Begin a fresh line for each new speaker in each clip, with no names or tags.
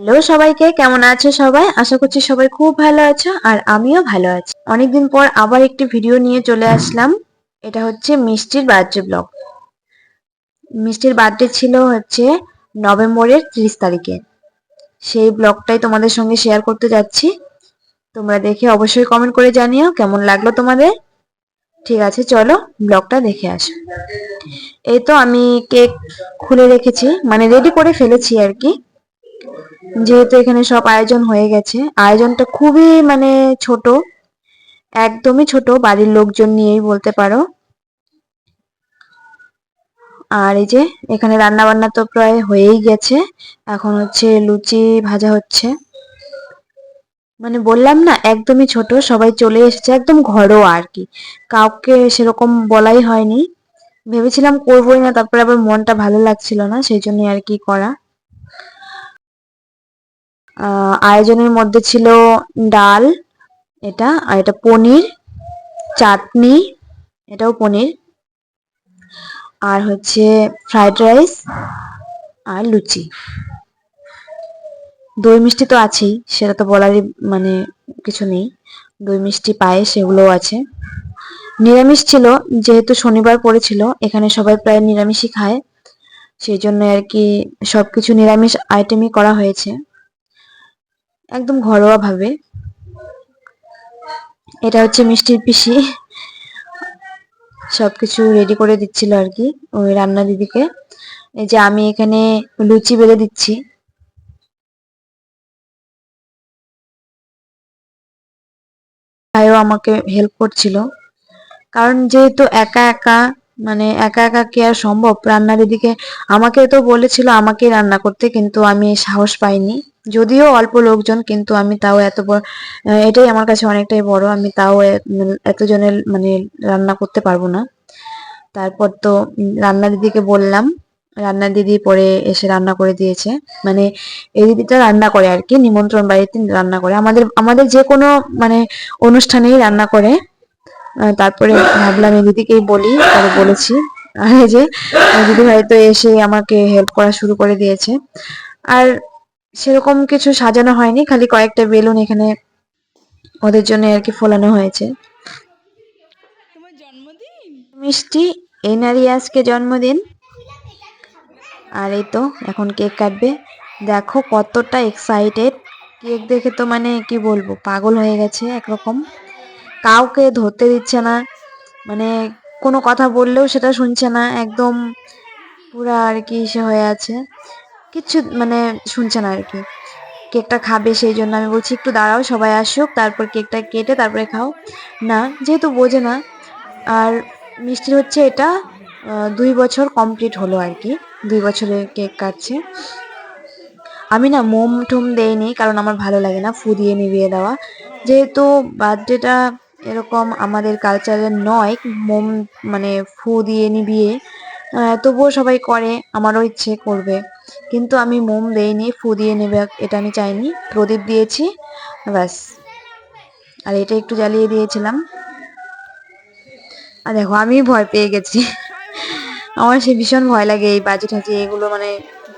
Hello সবাইকে, কেমন আছো সবাই? আশা করছি সবাই খুব ভালো আছো আর আমিও ভালো আছি। অনেকদিন পর আবার একটি ভিডিও নিয়ে চলে আসলাম। এটা হচ্ছে মিষ্টির বার্থডে ব্লগ। মিষ্টির বার্থডে ছিল হচ্ছে নভেম্বরের ত্রিশ তারিখে। সেই ব্লগটাই তোমাদের সঙ্গে শেয়ার করতে যাচ্ছি। তোমরা দেখে অবশ্যই কমেন্ট করে জানিও কেমন লাগল তোমাদের। ঠিক আছে, চলো ব্লগটা দেখে আসো। এই তো আমি কেক খুলে রেখেছি মানে রেডি করে ফেলেছি আর কি। যেহেতু এখানে সব আয়োজন হয়ে গেছে, আয়োজনটা খুবই মানে ছোট, একদমই ছোট, বাড়ির লোকজন নিয়েই বলতে পারো। আর এই যে এখানে রান্না বান্না তো প্রায় হয়েই গেছে, এখন হচ্ছে লুচি ভাজা হচ্ছে। মানে বললাম না, একদমই ছোট, সবাই চলে এসেছে, একদম ঘরোয়া আর কি। কাউকে সেরকম বলাই হয়নি। ভেবেছিলাম করবোই না, তারপরে আবার মনটা ভালো লাগছিল না, সেই জন্যই আর কি করা। আয়োজনের মধ্যে ছিল ডাল, এটা, আর এটা পনির, চাটনি, এটাও পনির, আর হচ্ছে ফ্রাইড রাইস আর লুচি। দই মিষ্টি তো আছেই, সেটা তো বলারই মানে কিছু নেই। দই মিষ্টি পায়ে সেগুলোও আছে। নিরামিষ ছিল, যেহেতু শনিবার পড়েছিল, এখানে সবাই প্রায় নিরামিষই খায়। সেই জন্য আর কি সবকিছু নিরামিষ আইটেমই করা হয়েছে। একদম ঘরোয়া ভাবে এটা হচ্ছে মিষ্টির পিসি। সবকিছু রেডি করে দিচ্ছিল আর কি, ওই রান্না দিদিকে। এই যে আমি এখানে লুচি বেলে দিচ্ছি। ভাইও আমাকে হেল্প করছিল। কারণ যেহেতু একা একা মানে একা একা কি আর সম্ভব? রান্না দিদিকে আমাকে তো বলেছিল আমাকে রান্না করতে, কিন্তু আমি সাহস পাইনি। যদিও অল্প লোকজন, কিন্তু আমি তাও এত বড় এটাই আমার কাছে অনেকটাই বড়। আমি তাও এতজনের মানে রান্না করতে পারব না। তারপর তো রান্না দিদিকে বললাম। রান্না দিদি পরে এসে রান্না করে দিয়েছে। মানে এই দিদিটা রান্না করে আর কি, নিমন্ত্রণ বাড়িতে রান্না করে। আমাদের আমাদের যে কোনো মানে অনুষ্ঠানেই রান্না করে। তারপরে ভাবলাম এই দিদিকেই বলি পরে বলেছি আর এই যে দিদি হয়তো এসে আমাকে হেল্প করা শুরু করে দিয়েছে। আর সেরকম কিছু সাজানো হয়নি খালি কয়েকটা বেলুন এখানে ওদের জন্য আর কি ফোলানো হয়েছে। মিষ্টি এনারই আজকে জন্মদিন। আর এই তো এখন কেক কাটবে। দেখো কতটা এক্সাইটেড কেক দেখে তো মানে কি বলব পাগল হয়ে গেছে একরকম। কাউকে ধরতে দিচ্ছে না। মানে কোনো কথা বললেও সেটা শুনছে না। একদম পুরা আর কি সে হয়ে আছে। কিচ্ছু মানে শুনছে না আর কি। কেকটা খাবে সেই জন্য আমি বলছি, একটু দাঁড়াও, সবাই আসুক, তারপর কেকটা কেটে তারপরে খাও। না, যেহেতু বোঝে না। আর মিষ্টির হচ্ছে এটা দুই বছর কমপ্লিট হলো আর কি। দুই বছরের কেক কাটছে। আমি না মোম টোম দেইনি, কারণ আমার ভালো লাগে না। ফু দিয়ে নিভিয়ে দেওয়া। যেহেতু বার্থডেটা এরকম আমাদের কালচারের নয়, মোম মানে ফু দিয়ে নিভিয়ে তবুও সবাই করে, আমারও ইচ্ছে করবে। কিন্তু আমি মোম দেইনি, ফু দিয়ে নেবে, এটা আমি চাইনি। প্রদীপ দিয়েছি, ব্যাস। আর এটা একটু জ্বালিয়ে দিয়েছিলাম। আর দেখো, আমি ভয় পেয়ে গেছি। আমার সে ভীষণ ভয় লাগে এই বাজি ঠাজি, এগুলো মানে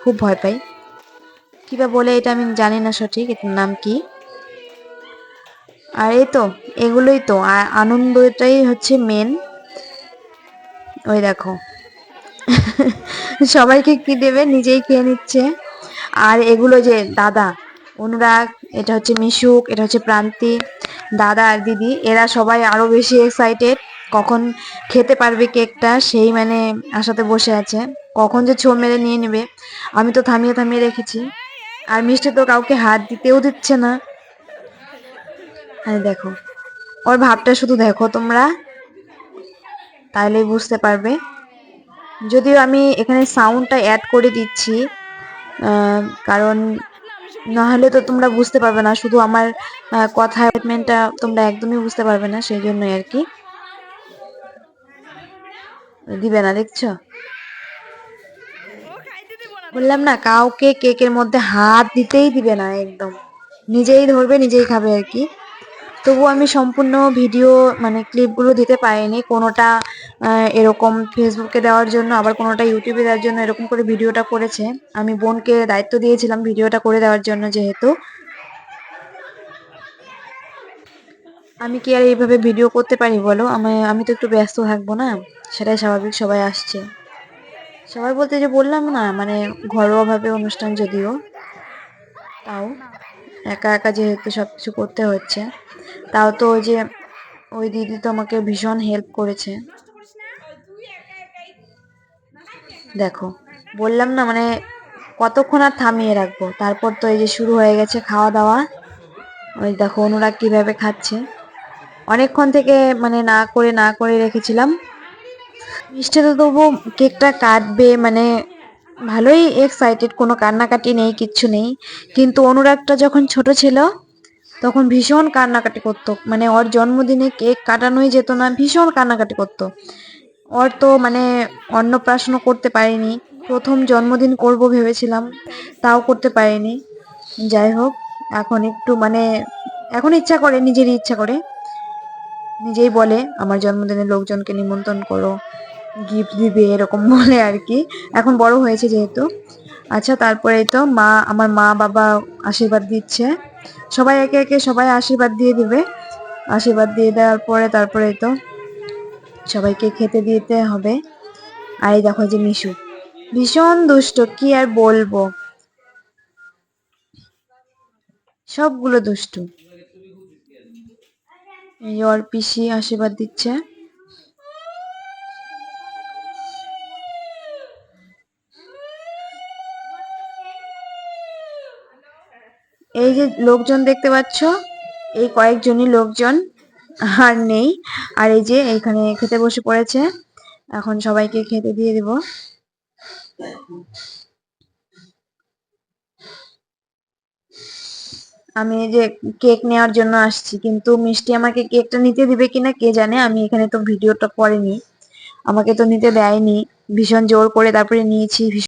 খুব ভয় পাই। কিবা বলে এটা আমি জানি না সঠিক, এটার নাম কি? আর এই তো, এগুলোই তো আনন্দটাই হচ্ছে মেন ওই দেখো। সবাইকে কি দেবে? নিজেই খেয়ে নিচ্ছে। আর এগুলো যে দাদা, অনুরাগ, এটা হচ্ছে মিশুক, এটা হচ্ছে প্রান্তি, দাদা আর দিদি, এরা সবাই আরও বেশি এক্সাইটেড কখন খেতে পারবে কেকটা, সেই মানে আশাতে বসে আছে। কখন যে ছো মেরে নিয়ে নেবে, আমি তো থামিয়ে থামিয়ে রেখেছি। আর মিষ্টি তো কাউকে হাত দিতেও দিচ্ছে না। দেখো। ওর ভাবটা শুধু দেখো তোমরা। তাহলেই বুঝতে পারবে। যদিও আমি এখানে সাউন্ডটা অ্যাড করে দিচ্ছি কারণ নাহলে তো তোমরা বুঝতে পারবে না, শুধু আমার কথা তোমরা একদমই বুঝতে পারবে না সেই জন্যই আর কি। দিবে না, দেখছ? বললাম না, কাউকে কেকের মধ্যে হাত দিতেই দিবে না, একদম। নিজেই ধরবে, নিজেই খাবে আর কি। তবু আমি সম্পূর্ণ ভিডিও মানে ক্লিপগুলো দিতে পারিনি। কোনোটা এরকম ফেসবুকে দেওয়ার জন্য, আবার কোনোটা ইউটিউবে দেওয়ার জন্য এরকম করে ভিডিওটা করেছে। আমি বোনকে দায়িত্ব দিয়েছিলাম ভিডিওটা করে দেওয়ার জন্য যেহেতু। আমি কি আর এইভাবে ভিডিও করতে পারি বলো? আমি আমি তো একটু ব্যস্ত থাকব না? সেটাই স্বাভাবিক, সবাই আসছে। সবাই বলতে যে বললাম না মানে ঘরোয়াভাবে অনুষ্ঠান যদিও। তাও। একা একা যেহেতু সব কিছু করতে হচ্ছে, তাও তো ওই যে ওই দিদি তো আমাকে ভীষণ হেল্প করেছে। দেখো, বললাম না মানে কতক্ষণ আর থামিয়ে রাখব? তারপর তো এই যে শুরু হয়ে গেছে খাওয়া দাওয়া। ওই দেখো অনুরাগ কীভাবে খাচ্ছে। অনেকক্ষণ থেকে মানে না করে না করে রেখেছিলাম। মিষ্টিটা তবু কেকটা কাটবে মানে ভালোই এক্সাইটেড কোনো কান্নাকাটি নেই, কিচ্ছু নেই। কিন্তু অনুরাগটা যখন ছোট ছিল, তখন ভীষণ কান্নাকাটি করতো। মানে ওর জন্মদিনে কেক কাটানোই যেত না, ভীষণ কান্নাকাটি করতো। ওর তো মানে অন্নপ্রাশনও করতে পারিনি। প্রথম জন্মদিন করব ভেবেছিলাম, তাও করতে পারিনি। যাই হোক, এখন একটু মানে এখন ইচ্ছা করে, নিজেরই ইচ্ছা করে। নিজেই বলে, আমার জন্মদিনে লোকজনকে নিমন্ত্রণ করো। গিফট দিবে এরকম বলে আর কি। এখন বড় হয়েছে যেহেতু। আচ্ছা তারপরে তো মা, আমার মা বাবা আশীর্বাদ দিচ্ছে। সবাই একে একে সবাই আশীর্বাদ দিয়ে দিবে। আশীর্বাদ দিয়ে দেওয়ার পরে তারপরে তো সবাইকে খেতে দিতে হবে। আর এই দেখো যে মিশু। ভীষণ দুষ্ট, কি আর বলব? সবগুলো দুষ্টু। এই ওর পিসি আশীর্বাদ দিচ্ছে। এই যে লোকজন দেখতে পাচ্ছ, এই কয়েকজনই লোকজন আর নেই। আর এই যে এখানে খেতে বসে পড়েছে, এখন সবাইকে খেতে দিয়ে দেব। আমি এই যে কেক নেওয়ার জন্য আসছি, কিন্তু মিষ্টি আমাকে কেকটা নিতে দিবে কিনা কে জানে, আমি এখানে তো ভিডিওটা করিনি। আমাকে তো নিতে দেয়নি, ভীষণ জোর করে তারপরে নিয়েছি